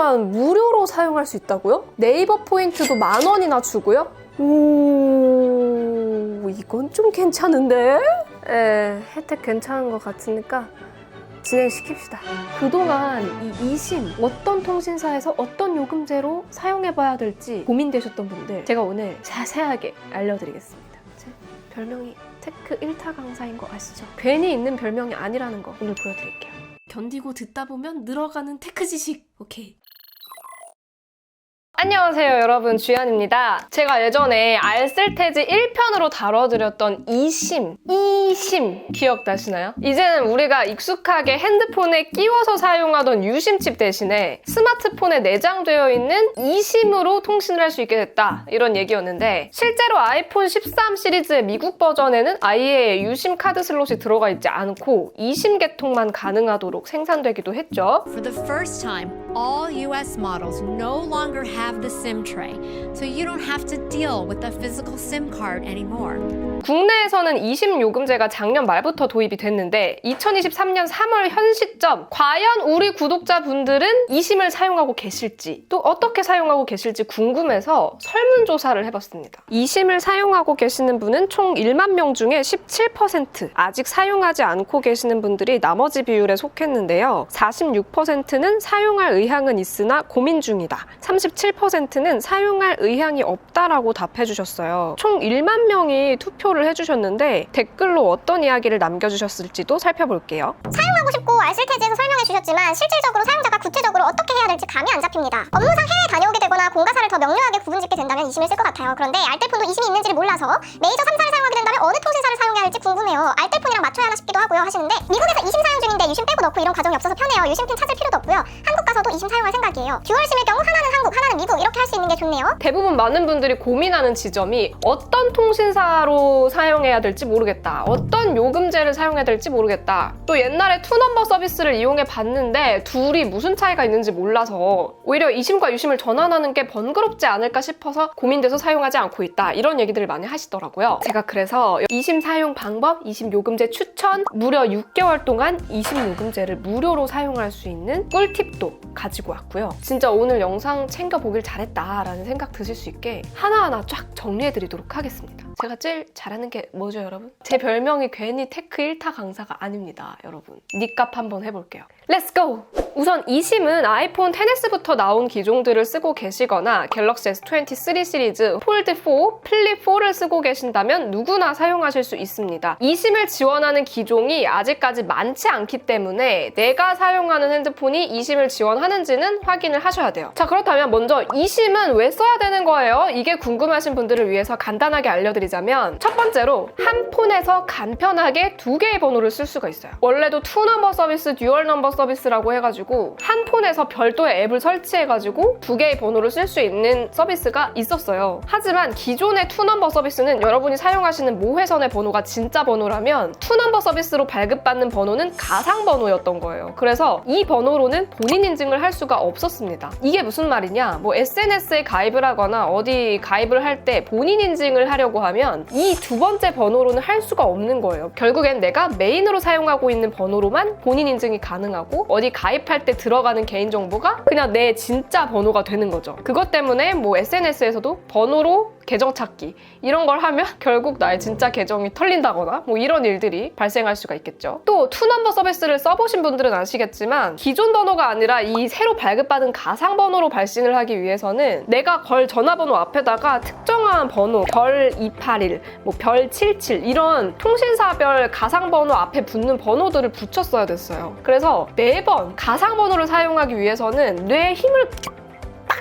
동안 무료로 사용할 수 있다고요? 네이버 포인트도 만 원이나 주고요? 오, 이건 좀 괜찮은데? 에, 혜택 괜찮은 것 같으니까 진행시킵시다. 그동안 이 이심 어떤 통신사에서 어떤 요금제로 사용해봐야 될지 고민되셨던 분들 제가 오늘 자세하게 알려드리겠습니다. 제 별명이 테크 1타 강사인 거 아시죠? 괜히 있는 별명이 아니라는 거 오늘 보여드릴게요. 견디고 듣다 보면 늘어가는 테크 지식. 오케이. 안녕하세요 여러분 주연입니다. 제가 예전에 알쓸테지 1편으로 다뤄드렸던 이심, 이심 기억나시나요? 이제는 우리가 익숙하게 핸드폰에 끼워서 사용하던 유심칩 대신에 스마트폰에 내장되어 있는 이심으로 통신을 할 수 있게 됐다 이런 얘기였는데 실제로 아이폰 13 시리즈의 미국 버전에는 아예 유심 카드 슬롯이 들어가 있지 않고 이심 개통만 가능하도록 생산되기도 했죠. For the first time, all US models no longer have the SIM tray, so you don't have to deal with the physical SIM card anymore. 국내에서는 이심 요금제가 작년 말부터 도입이 됐는데 2023년 3월 현 시점 과연 우리 구독자분들은 이심을 사용하고 계실지 또 어떻게 사용하고 계실지 궁금해서 설문조사를 해봤습니다. 이심을 사용하고 계시는 분은 총 1만 명 중에 17% 아직 사용하지 않고 계시는 분들이 나머지 비율에 속했는데요. 46%는 사용할 의향은 있으나 고민 중이다. 37%는 사용할 의향이 없다라고 답해주셨어요. 총 1만 명이 투표 를 해주셨는데 댓글로 어떤 이야기를 남겨주셨을지도 살펴볼게요. 사용하고 싶고 알쓸테지에서 설명해 주셨지만 실질적으로 사용자가 구체적으로 어떻게 해야 될지 감이 안 잡힙니다. 업무상 해외 다녀오게 되거나 공가사를 더 명료하게 구분짓게 된다면 이심을 쓸 것 같아요. 그런데 알뜰폰도 이심이 있는지를 몰라서 메이저 3사를 사용하게 된다면 어느 통신사를 사용해야 할지 궁금해요. 알뜰폰이랑 맞춰야 하나 싶기도 하고요 하시는데 미국에서 이심 사용 중인데 유심 빼고 넣고 이런 과정이 없어서 편해요. 유심핀 찾을 필요도 없고요. 한국 가서도 이심 사용할 생각이에요. 듀얼 심일 경우 하나는 한국, 하나는 미국 이렇게 할 수 있는 게 좋네요. 대부분 많은 분들이 고민하는 지점이 어떤 통신사로 사용해야 될지 모르겠다. 어떤 요금제를 사용해야 될지 모르겠다. 또 옛날에 투넘버 서비스를 이용해 봤는데 둘이 무슨 차이가 있는지 몰라서 오히려 이심과 유심을 전환하는 게 번거롭지 않을까 싶어서 고민돼서 사용하지 않고 있다. 이런 얘기들을 많이 하시더라고요. 제가 그래서 이심 사용 방법, 이심 요금제 추천, 무려 6개월 동안 이심 요금제를 무료로 사용할 수 있는 꿀팁도 가지고 왔고요. 진짜 오늘 영상 챙겨보길 잘했다라는 생각 드실 수 있게 하나하나 쫙 정리해드리도록 하겠습니다. 제가 제일 잘하는 게 뭐죠, 여러분? 제 별명이 괜히 테크 1타 강사가 아닙니다, 여러분. 니값 한번 해볼게요. 렛츠 고! 우선 이심은 아이폰 10s부터 나온 기종들을 쓰고 계시거나 갤럭시 S23 시리즈, 폴드 4, 플립 4를 쓰고 계신다면 누구나 사용하실 수 있습니다. 이심을 지원하는 기종이 아직까지 많지 않기 때문에 내가 사용하는 핸드폰이 이심을 지원하는지는 확인을 하셔야 돼요. 자, 그렇다면 먼저 이심은 왜 써야 되는 거예요? 이게 궁금하신 분들을 위해서 간단하게 알려드리 자면 첫 번째로 한 폰에서 간편하게 두 개의 번호를 쓸 수가 있어요. 원래도 투 넘버 서비스, 듀얼 넘버 서비스라고 해가지고 한 폰에서 별도의 앱을 설치해가지고 두 개의 번호를 쓸 수 있는 서비스가 있었어요. 하지만 기존의 투 넘버 서비스는 여러분이 사용하시는 모회선의 번호가 진짜 번호라면 투 넘버 서비스로 발급받는 번호는 가상 번호였던 거예요. 그래서 이 번호로는 본인 인증을 할 수가 없었습니다. 이게 무슨 말이냐? 뭐 SNS에 가입을 하거나 어디 가입을 할 때 본인 인증을 하려고 하면 이 두 번째 번호로는 할 수가 없는 거예요. 결국엔 내가 메인으로 사용하고 있는 번호로만 본인 인증이 가능하고 어디 가입할 때 들어가는 개인정보가 그냥 내 진짜 번호가 되는 거죠. 그것 때문에 뭐 SNS에서도 번호로 계정 찾기 이런 걸 하면 결국 나의 진짜 계정이 털린다거나 뭐 이런 일들이 발생할 수가 있겠죠. 또 투넘버 서비스를 써보신 분들은 아시겠지만 기존 번호가 아니라 이 새로 발급받은 가상 번호로 발신을 하기 위해서는 내가 걸 전화번호 앞에다가 특정한 번호 별 281, 뭐 별 77 이런 통신사별 가상 번호 앞에 붙는 번호들을 붙였어야 됐어요. 그래서 매번 가상 번호를 사용하기 위해서는 뇌에 힘을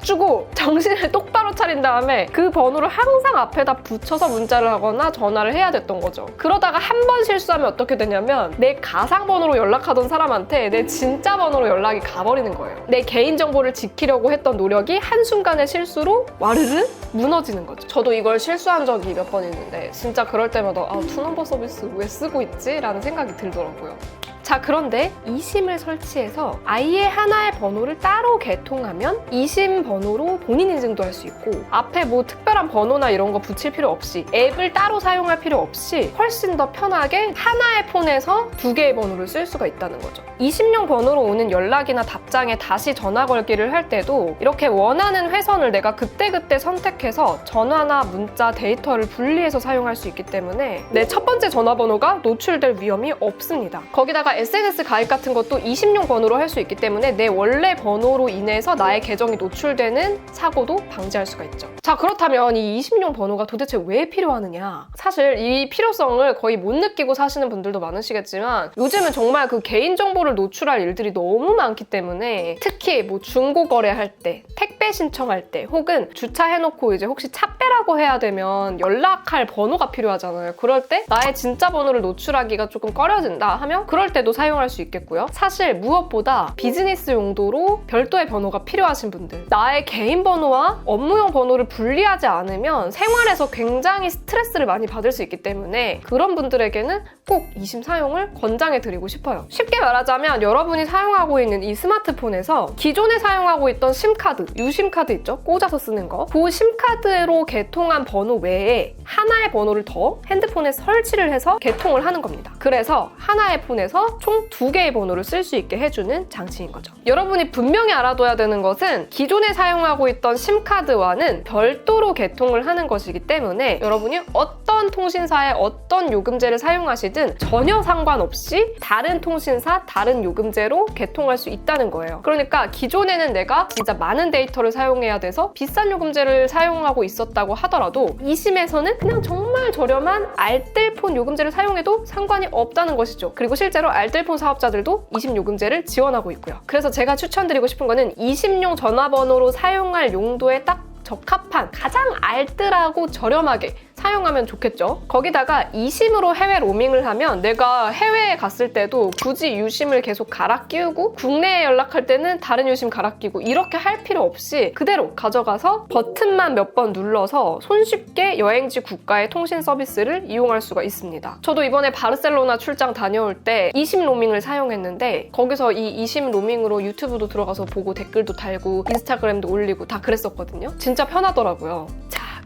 딱 주고 정신을 똑바로 차린 다음에 그 번호를 항상 앞에다 붙여서 문자를 하거나 전화를 해야 됐던 거죠. 그러다가 한 번 실수하면 어떻게 되냐면 내 가상 번호로 연락하던 사람한테 내 진짜 번호로 연락이 가버리는 거예요. 내 개인 정보를 지키려고 했던 노력이 한순간의 실수로 와르르 무너지는 거죠. 저도 이걸 실수한 적이 몇 번 있는데 진짜 그럴 때마다 아, 투넘버 서비스 왜 쓰고 있지? 라는 생각이 들더라고요. 자, 그런데 이심을 설치해서 아예 하나의 번호를 따로 개통하면 이심 번호로 본인 인증도 할 수 있고 앞에 뭐 특별한 번호나 이런 거 붙일 필요 없이 앱을 따로 사용할 필요 없이 훨씬 더 편하게 하나의 폰에서 두 개의 번호를 쓸 수가 있다는 거죠. 이심용 번호로 오는 연락이나 답장에 다시 전화 걸기를 할 때도 이렇게 원하는 회선을 내가 그때그때 선택해서 전화나 문자, 데이터를 분리해서 사용할 수 있기 때문에 내 첫 번째 전화번호가 노출될 위험이 없습니다. 거기다가 SNS 가입 같은 것도 이심용 번호로 할 수 있기 때문에 내 원래 번호로 인해서 나의 계정이 노출되는 사고도 방지할 수가 있죠. 자, 그렇다면 이 이심용 번호가 도대체 왜 필요하느냐? 사실 이 필요성을 거의 못 느끼고 사시는 분들도 많으시겠지만 요즘은 정말 그 개인정보를 노출할 일들이 너무 많기 때문에 특히 뭐 중고 거래할 때, 택배 신청할 때 혹은 주차해놓고 이제 혹시 차 빼라고 해야 되면 연락할 번호가 필요하잖아요. 그럴 때 나의 진짜 번호를 노출하기가 조금 꺼려진다 하면 그럴 때도 사용할 수 있겠고요. 사실 무엇보다 비즈니스 용도로 별도의 번호가 필요하신 분들 나의 개인 번호와 업무용 번호를 분리하지 않으면 생활에서 굉장히 스트레스를 많이 받을 수 있기 때문에 그런 분들에게는 꼭 이심 사용을 권장해 드리고 싶어요. 쉽게 말하자면 여러분이 사용하고 있는 이 스마트폰에서 기존에 사용하고 있던 심카드, 유심카드 있죠? 꽂아서 쓰는 거. 그 심카드로 개통한 번호 외에 하나의 번호를 더 핸드폰에 설치를 해서 개통을 하는 겁니다. 그래서 하나의 폰에서 총 두 개의 번호를 쓸 수 있게 해주는 장치인 거죠. 여러분이 분명히 알아둬야 되는 것은 기존에 사용하고 있던 심카드와는 별도로 개통을 하는 것이기 때문에 여러분이 어떤 통신사의 어떤 요금제를 사용하시든 전혀 상관없이 다른 통신사, 다른 요금제로 개통할 수 있다는 거예요. 그러니까 기존에는 내가 진짜 많은 데이터를 사용해야 돼서 비싼 요금제를 사용하고 있었다고 하더라도 이심에서는 그냥 정말 저렴한 알뜰폰 요금제를 사용해도 상관이 없다는 것이죠. 그리고 실제로 알뜰폰 사업자들도 이심 요금제를 지원하고 있고요. 그래서 제가 추천드리고 싶은 거는 이심용 전화번호로 사용할 용도에 딱 적합한 가장 알뜰하고 저렴하게 사용하면 좋겠죠. 거기다가 이심으로 해외 로밍을 하면 내가 해외에 갔을 때도 굳이 유심을 계속 갈아 끼우고 국내에 연락할 때는 다른 유심 갈아 끼고 이렇게 할 필요 없이 그대로 가져가서 버튼만 몇 번 눌러서 손쉽게 여행지 국가의 통신 서비스를 이용할 수가 있습니다. 저도 이번에 바르셀로나 출장 다녀올 때 이심 로밍을 사용했는데 거기서 이 이심 로밍으로 유튜브도 들어가서 보고 댓글도 달고 인스타그램도 올리고 다 그랬었거든요. 진짜 편하더라고요.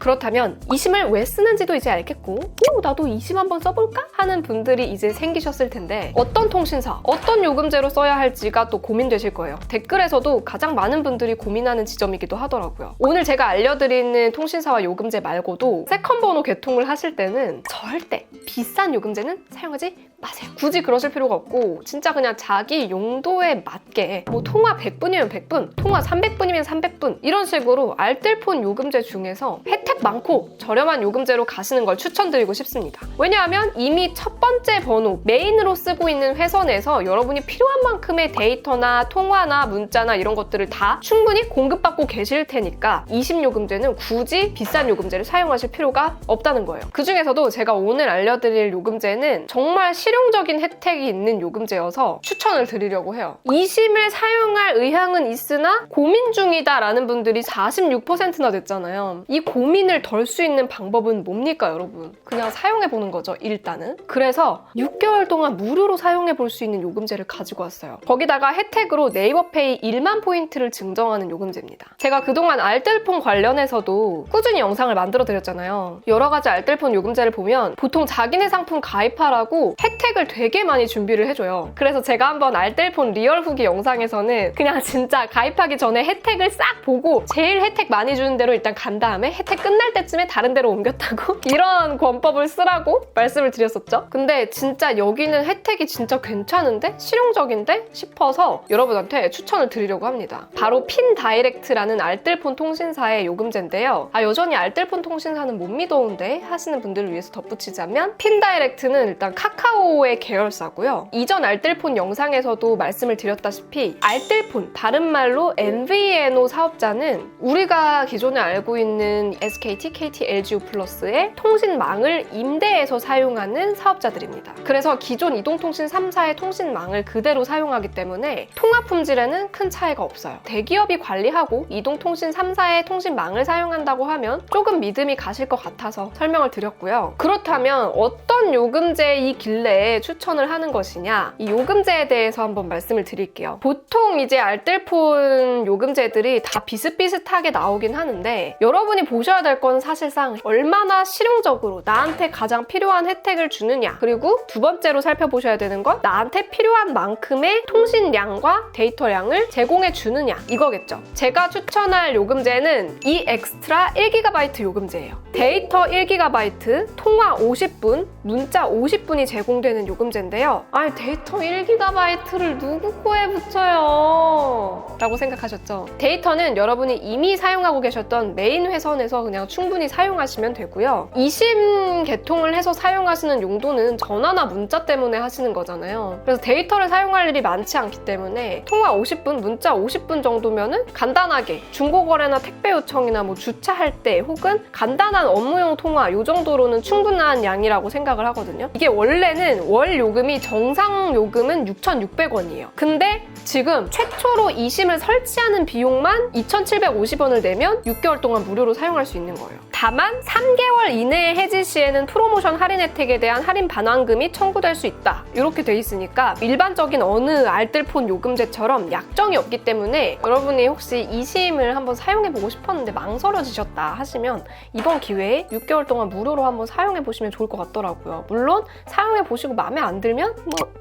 자, 그렇다면 이 심을 왜 쓰는지도 이제 알겠고 오 나도 이 심 한번 써볼까? 하는 분들이 이제 생기셨을 텐데 어떤 통신사, 어떤 요금제로 써야 할지가 또 고민되실 거예요. 댓글에서도 가장 많은 분들이 고민하는 지점이기도 하더라고요. 오늘 제가 알려드리는 통신사와 요금제 말고도 세컨 번호 개통을 하실 때는 절대 비싼 요금제는 사용하지 마세요. 굳이 그러실 필요가 없고 진짜 그냥 자기 용도에 맞게 뭐 통화 100분이면 100분, 통화 300분이면 300분 이런 식으로 알뜰폰 요금제 중에서 혜택 많고 저렴한 요금제로 가시는 걸 추천드리고 싶습니다. 왜냐하면 이미 첫 번째 번호 메인으로 쓰고 있는 회선에서 여러분이 필요한 만큼의 데이터나 통화나 문자나 이런 것들을 다 충분히 공급받고 계실 테니까 20요금제는 굳이 비싼 요금제를 사용하실 필요가 없다는 거예요. 그 중에서도 제가 오늘 알려드릴 요금제는 정말 실 용적인 혜택이 있는 요금제여서 추천을 드리려고 해요. 20을 사용할 의향은 있으나 고민 중이다 라는 분들이 46%나 됐잖아요. 이 고민을 덜 수 있는 방법은 뭡니까, 여러분? 그냥 사용해 보는 거죠, 일단은. 그래서 6개월 동안 무료로 사용해 볼 수 있는 요금제를 가지고 왔어요. 거기다가 혜택으로 네이버페이 1만 포인트를 증정하는 요금제입니다. 제가 그동안 알뜰폰 관련해서도 꾸준히 영상을 만들어 드렸잖아요. 여러 가지 알뜰폰 요금제를 보면 보통 자기네 상품 가입하라고 혜택 을 되게 많이 준비를 해줘요. 그래서 제가 한번 알뜰폰 리얼 후기 영상에서는 그냥 진짜 가입하기 전에 혜택을 싹 보고 제일 혜택 많이 주는 대로 일단 간 다음에 혜택 끝날 때쯤에 다른 데로 옮겼다고 이런 권법을 쓰라고 말씀을 드렸었죠. 근데 진짜 여기는 혜택이 진짜 괜찮은데? 실용적인데? 싶어서 여러분한테 추천을 드리려고 합니다. 바로 핀 다이렉트라는 알뜰폰 통신사의 요금제인데요. 아, 여전히 알뜰폰 통신사는 못 믿어온데? 하시는 분들을 위해서 덧붙이자면 핀 다이렉트는 일단 카카오 의 계열사고요. 이전 알뜰폰 영상에서도 말씀을 드렸다시피 알뜰폰, 다른 말로 MVNO 사업자는 우리가 기존에 알고 있는 SKT, KT, LGU 플러스의 통신망을 임대해서 사용하는 사업자들입니다. 그래서 기존 이동통신 3사의 통신망을 그대로 사용하기 때문에 통화 품질에는 큰 차이가 없어요. 대기업이 관리하고 이동통신 3사의 통신망을 사용한다고 하면 조금 믿음이 가실 것 같아서 설명을 드렸고요. 그렇다면 어떤 요금제 이 길래 왜 추천을 하는 것이냐 이 요금제에 대해서 한번 말씀을 드릴게요. 보통 이제 알뜰폰 요금제들이 다 비슷비슷하게 나오긴 하는데 여러분이 보셔야 될 건 사실상 얼마나 실용적으로 나한테 가장 필요한 혜택을 주느냐 그리고 두 번째로 살펴보셔야 되는 건 나한테 필요한 만큼의 통신량과 데이터량을 제공해 주느냐 이거겠죠. 제가 추천할 요금제는 이 엑스트라 1GB 요금제예요. 데이터 1GB, 통화 50분, 문자 50분이 제공 되는 요금제인데요. 아니 데이터 1GB를 누구 코에 붙여요? 라고 생각하셨죠? 데이터는 여러분이 이미 사용하고 계셨던 메인 회선에서 그냥 충분히 사용하시면 되고요. 이심 개통을 해서 사용하시는 용도는 전화나 문자 때문에 하시는 거잖아요. 그래서 데이터를 사용할 일이 많지 않기 때문에 통화 50분, 문자 50분 정도면은 간단하게 중고거래나 택배 요청이나 뭐 주차할 때 혹은 간단한 업무용 통화 요 정도로는 충분한 양이라고 생각을 하거든요. 이게 원래는 월 요금이 정상 요금은 6,600원이에요. 근데 지금 최초로 이심을 설치하는 비용만 2,750원을 내면 6개월 동안 무료로 사용할 수 있는 거예요. 다만 3개월 이내에 해지 시에는 프로모션 할인 혜택에 대한 할인 반환금이 청구될 수 있다. 이렇게 돼 있으니까 일반적인 어느 알뜰폰 요금제처럼 약정이 없기 때문에 여러분이 혹시 이심을 한번 사용해 보고 싶었는데 망설여지셨다 하시면 이번 기회에 6개월 동안 무료로 한번 사용해 보시면 좋을 것 같더라고요. 물론 사용해 보시고 마음에 안 들면 뭐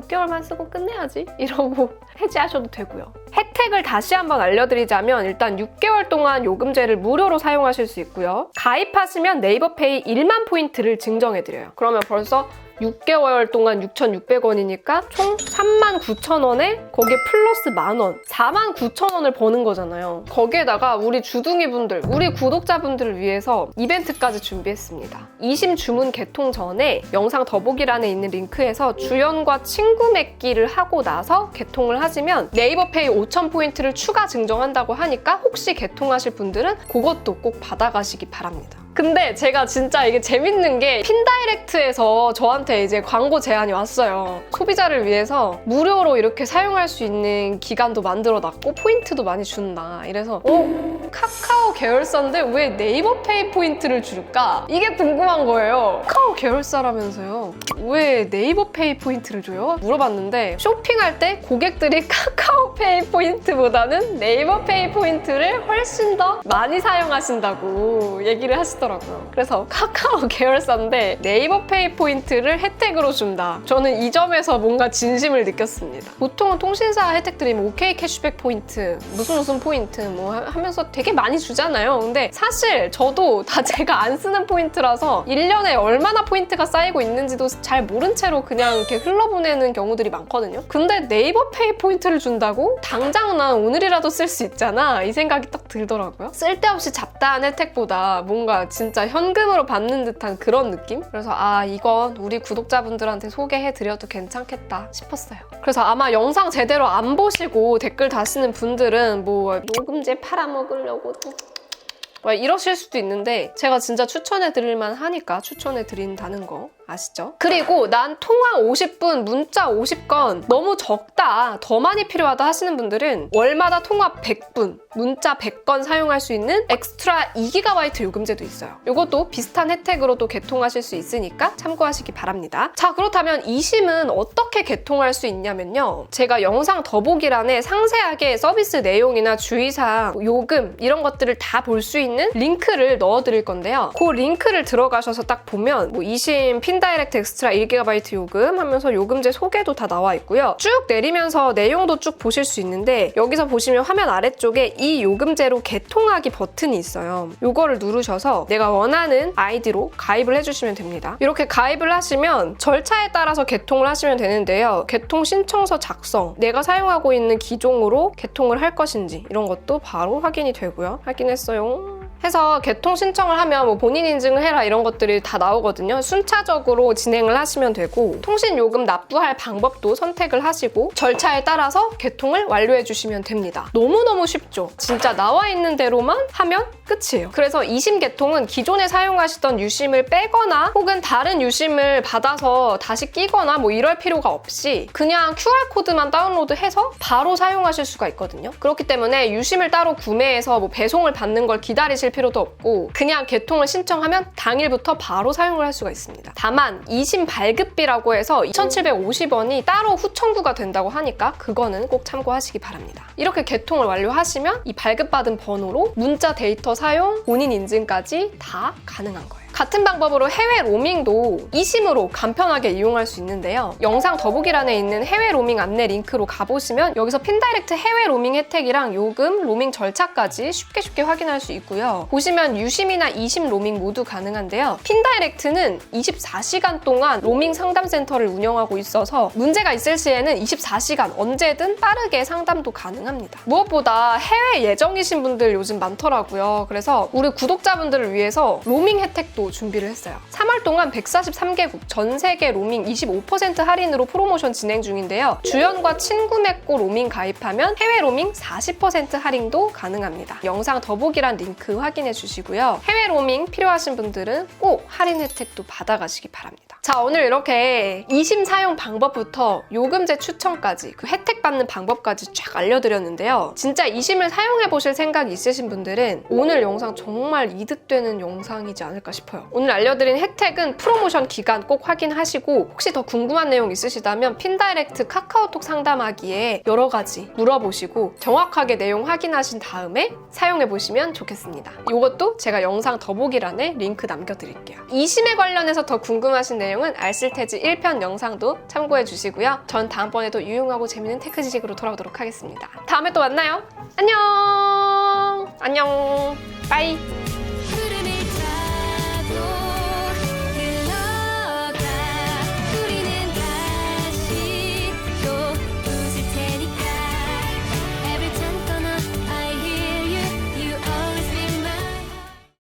6개월만 쓰고 끝내야지 이러고 해지하셔도 되고요. 혜택을 다시 한번 알려드리자면 일단 6개월 동안 요금제를 무료로 사용하실 수 있고요. 가입하시면 네이버페이 1만 포인트를 증정해드려요. 그러면 벌써 6개월 동안 6,600원이니까 총 39,000원에 거기에 플러스 만원, 49,000원을 버는 거잖아요. 거기에다가 우리 주둥이 분들, 우리 구독자분들을 위해서 이벤트까지 준비했습니다. 이심 주문 개통 전에 영상 더보기란에 있는 링크에서 주연과 친구 맺기를 하고 나서 개통을 하시면 네이버페이 5,000포인트를 추가 증정한다고 하니까 혹시 개통하실 분들은 그것도 꼭 받아가시기 바랍니다. 근데 제가 진짜 이게 재밌는 게 핀다이렉트에서 저한테 이제 광고 제안이 왔어요. 소비자를 위해서 무료로 이렇게 사용할 수 있는 기간도 만들어 놨고 포인트도 많이 준다. 이래서 어? 카카오 계열사인데 왜 네이버 페이 포인트를 줄까? 이게 궁금한 거예요. 카카오 계열사라면서요. 왜 네이버 페이 포인트를 줘요? 물어봤는데 쇼핑할 때 고객들이 카카오 페이 포인트보다는 네이버 페이 포인트를 훨씬 더 많이 사용하신다고 얘기를 하시더라고요. 그래서 카카오 계열사인데 네이버 페이 포인트를 혜택으로 준다. 저는 이 점에서 뭔가 진심을 느꼈습니다. 보통은 통신사 혜택들이 뭐 OK 캐시백 포인트, 무슨 무슨 포인트 뭐 하- 하면서 되게 많이 주잖아요. 근데 사실 저도 다 제가 안 쓰는 포인트라서 1년에 얼마나 포인트가 쌓이고 있는지도 잘 모른 채로 그냥 이렇게 흘러보내는 경우들이 많거든요. 근데 네이버 페이 포인트를 준다고? 당장 난 오늘이라도 쓸 수 있잖아. 이 생각이 딱 들더라고요. 쓸데없이 잡다한 혜택보다 뭔가 진짜 현금으로 받는 듯한 그런 느낌? 그래서 아, 이건 우리 구독자분들한테 소개해드려도 괜찮겠다 싶었어요. 그래서 아마 영상 제대로 안 보시고 댓글 다시는 분들은 뭐 요금제 팔아먹으려고 막 이러실 수도 있는데 제가 진짜 추천해 드릴만 하니까 추천해 드린다는 거 아시죠? 그리고 난 통화 50분, 문자 50건 너무 적다, 더 많이 필요하다 하시는 분들은 월마다 통화 100분, 문자 100건 사용할 수 있는 엑스트라 2GB 요금제도 있어요. 이것도 비슷한 혜택으로도 개통하실 수 있으니까 참고하시기 바랍니다. 자, 그렇다면 이 심은 어떻게 개통할 수 있냐면요. 제가 영상 더보기란에 상세하게 서비스 내용이나 주의사항, 요금 이런 것들을 다 볼 수 있는 링크를 넣어드릴 건데요. 그 링크를 들어가셔서 딱 보면 뭐 이심 핀 다이렉트 엑스트라 1GB 요금 하면서 요금제 소개도 다 나와 있고요. 쭉 내리면서 내용도 쭉 보실 수 있는데 여기서 보시면 화면 아래쪽에 이 요금제로 개통하기 버튼이 있어요. 요거를 누르셔서 내가 원하는 아이디로 가입을 해주시면 됩니다. 이렇게 가입을 하시면 절차에 따라서 개통을 하시면 되는데요. 개통 신청서 작성, 내가 사용하고 있는 기종으로 개통을 할 것인지 이런 것도 바로 확인이 되고요. 확인했어요. 해서 개통 신청을 하면 뭐 본인 인증을 해라 이런 것들이 다 나오거든요. 순차적으로 진행을 하시면 되고 통신 요금 납부할 방법도 선택을 하시고 절차에 따라서 개통을 완료해 주시면 됩니다. 너무너무 쉽죠. 진짜 나와 있는 대로만 하면 끝이에요. 그래서 이심 개통은 기존에 사용하시던 유심을 빼거나 혹은 다른 유심을 받아서 다시 끼거나 뭐 이럴 필요가 없이 그냥 QR코드만 다운로드해서 바로 사용하실 수가 있거든요. 그렇기 때문에 유심을 따로 구매해서 뭐 배송을 받는 걸 기다리실 필요도 없고 그냥 개통을 신청하면 당일부터 바로 사용을 할 수가 있습니다. 다만 이심 발급비라고 해서 2,750원이 따로 후청구가 된다고 하니까 그거는 꼭 참고하시기 바랍니다. 이렇게 개통을 완료하시면 이 발급받은 번호로 문자 데이터 사용, 본인 인증까지 다 가능한 거예요. 같은 방법으로 해외 로밍도 이심으로 간편하게 이용할 수 있는데요. 영상 더보기란에 있는 해외 로밍 안내 링크로 가보시면 여기서 핀다이렉트 해외 로밍 혜택이랑 요금, 로밍 절차까지 쉽게 쉽게 확인할 수 있고요. 보시면 유심이나 이심 로밍 모두 가능한데요. 핀다이렉트는 24시간 동안 로밍 상담센터를 운영하고 있어서 문제가 있을 시에는 24시간 언제든 빠르게 상담도 가능합니다. 무엇보다 해외 예정이신 분들 요즘 많더라고요. 그래서 우리 구독자분들을 위해서 로밍 혜택도 준비를 했어요. 3월 동안 143개국 전 세계 로밍 25% 할인으로 프로모션 진행 중인데요. 주연과 친구 맺고 로밍 가입하면 해외 로밍 40% 할인도 가능합니다. 영상 더보기란 링크 확인해 주시고요. 해외 로밍 필요하신 분들은 꼭 할인 혜택도 받아가시기 바랍니다. 자, 오늘 이렇게 이심 사용 방법부터 요금제 추천까지 그 혜택 받는 방법까지 쫙 알려드렸는데요. 진짜 이심을 사용해 보실 생각이 있으신 분들은 오늘 영상 정말 이득되는 영상이지 않을까 싶어요. 오늘 알려드린 혜택은 프로모션 기간 꼭 확인하시고 혹시 더 궁금한 내용 있으시다면 핀다이렉트 카카오톡 상담하기에 여러 가지 물어보시고 정확하게 내용 확인하신 다음에 사용해 보시면 좋겠습니다. 이것도 제가 영상 더보기란에 링크 남겨드릴게요. 이심에 관련해서 더 궁금하신 내용 내용은 알쓸테즈 1편 영상도 참고해 주시고요. 전 다음번에도 유용하고 재밌는 테크 지식으로 돌아오도록 하겠습니다. 다음에 또 만나요. 안녕! 안녕! 빠이!